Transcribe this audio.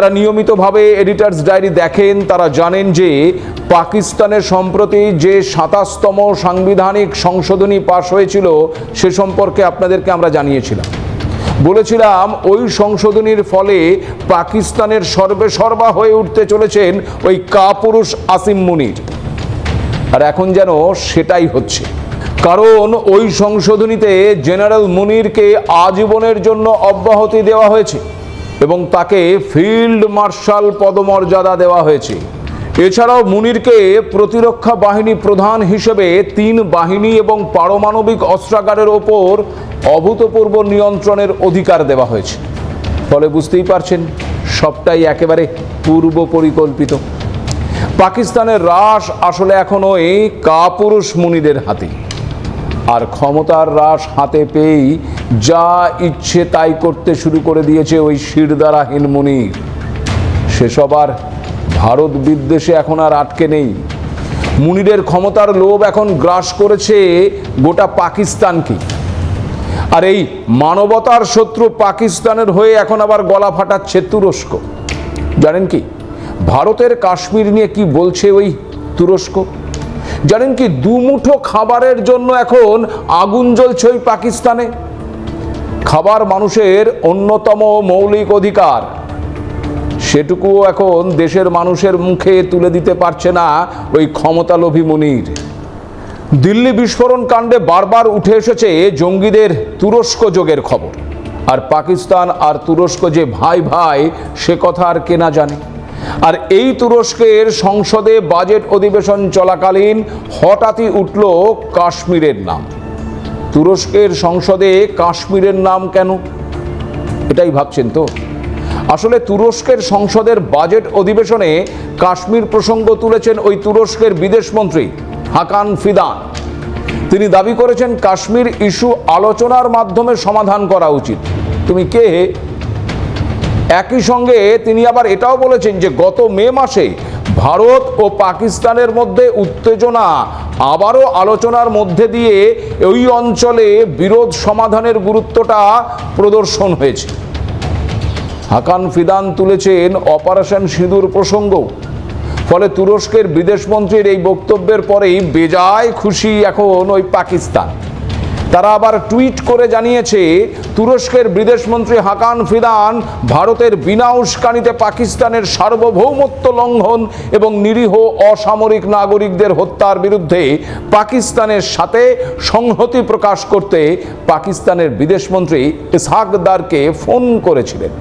যারা নিয়মিতভাবে editors diary দেখেন, তারা জানেন যে পাকিস্তানের সম্প্রতি যে সাতাশতম সাংবিধানিক সংশোধনী পাশ হয়েছিল, সে সম্পর্কে আপনাদেরকে আমরা জানিয়েছিলাম। বলেছিলাম, ওই সংশোধনীর ফলে পাকিস্তানের সর্বে সর্বা হয়ে উঠতে চলেছেন ওই কাপুরুষ আসিম মুনির। আর এখন যেন সেটাই হচ্ছে। কারণ ওই সংশোধনীতে জেনারেল মুনিরকে আজীবনের জন্য অব্যাহতি দেওয়া হয়েছে। এবং তাকে ফিল্ড মার্শাল পদমর্যাদা দেওয়া হয়েছে। এছাড়াও মুনিরকে প্রতিরক্ষা বাহিনী প্রধান হিসেবে তিন বাহিনী এবং পারমাণবিক অস্ত্রাগারের ওপর অভূতপূর্ব নিয়ন্ত্রণের অধিকার দেওয়া হয়েছে। ফলে বুঝতেই পারছেন, সবটাই একেবারে পূর্ব পরিকল্পিত। পাকিস্তানের রাস আসলে এখন ওই কাপুরুষ মুনিদের হাতে আর ক্ষমতার রাস হাতে পেয়েই যা ইচ্ছে তাই করতে শুরু করে দিয়েছে ওই শিরদারাহীন মুনির। সেসব আর ভারত বিদ্বেষে এখন আর আটকে নেই। মুনিরের ক্ষমতার লোভ এখন গ্রাস করেছে গোটা পাকিস্তানকে। আর এই মানবতার শত্রু পাকিস্তানের হয়ে এখন আবার গলা ফাটাচ্ছে তুরস্ক। জানেন কি? ভারতের কাশ্মীর নিয়ে কি বলছে ওই তুরস্ক? জানেন কি? দুমুঠো খাবারের জন্য এখন আগুন জ্বলছে ওই পাকিস্তানে। খাবার মানুষের অন্যতম মৌলিক অধিকার। সেটুকুও এখন দেশের মানুষের মুখে তুলে দিতে পারছে না ওই ক্ষমতালোভী মনির। দিল্লি বিস্ফোরণ কাণ্ডে বারবার উঠে এসেছে জঙ্গিদের তুরস্ক যোগের খবর। আর পাকিস্তান আর তুরস্ক যে ভাই ভাই, সে কথা আর কেনা জানে। আর এই তুরস্কের সংসদে বাজেট অধিবেশন চলাকালীন হঠাৎই উঠল কাশ্মীরের নাম। তুরস্কের সংসদে কাশ্মীরের নাম কেন? এটাই ভাবছেন তো। আসলে তুরস্কের সংসদের বাজেট অধিবেশনে কাশ্মীর প্রসঙ্গ তুলেছেন ওই তুরস্কের বিদেশমন্ত্রী হাকান ফিদান। তিনি দাবি করেছেন কাশ্মীর ইস্যু আলোচনার মাধ্যমে সমাধান করা উচিত। তুমি কে? একই সঙ্গে তিনি আবার এটাও বলেছেন যে গত মে মাসে ভারত ও পাকিস্তানের মধ্যে উত্তেজনা আবারও আলোচনার মধ্যে দিয়ে ওই অঞ্চলে বিরোধ সমাধানের গুরুত্বটা প্রদর্শন হয়েছে। হাকান ফিদান তুলেছেন অপারেশন সিঁদুর প্রসঙ্গ। ফলে তুরস্কের বিদেশমন্ত্রীর এই বক্তব্যের পরেই বেজায় খুশি এখন ওই পাকিস্তান। তারা আবার টুইট করে জানিয়েছে, তুরস্কের বিদেশমন্ত্রী হাকান ফিদান ভারতের বিনা উস্কানিতে পাকিস্তানের সার্বভৌমত্ব লঙ্ঘন এবং নিরীহ অসামরিক নাগরিকদের হত্যার বিরুদ্ধে পাকিস্তানের সাথে সংহতি প্রকাশ করতে পাকিস্তানের বিদেশমন্ত্রী ইসহাকদারকে ফোন করেছিলেন।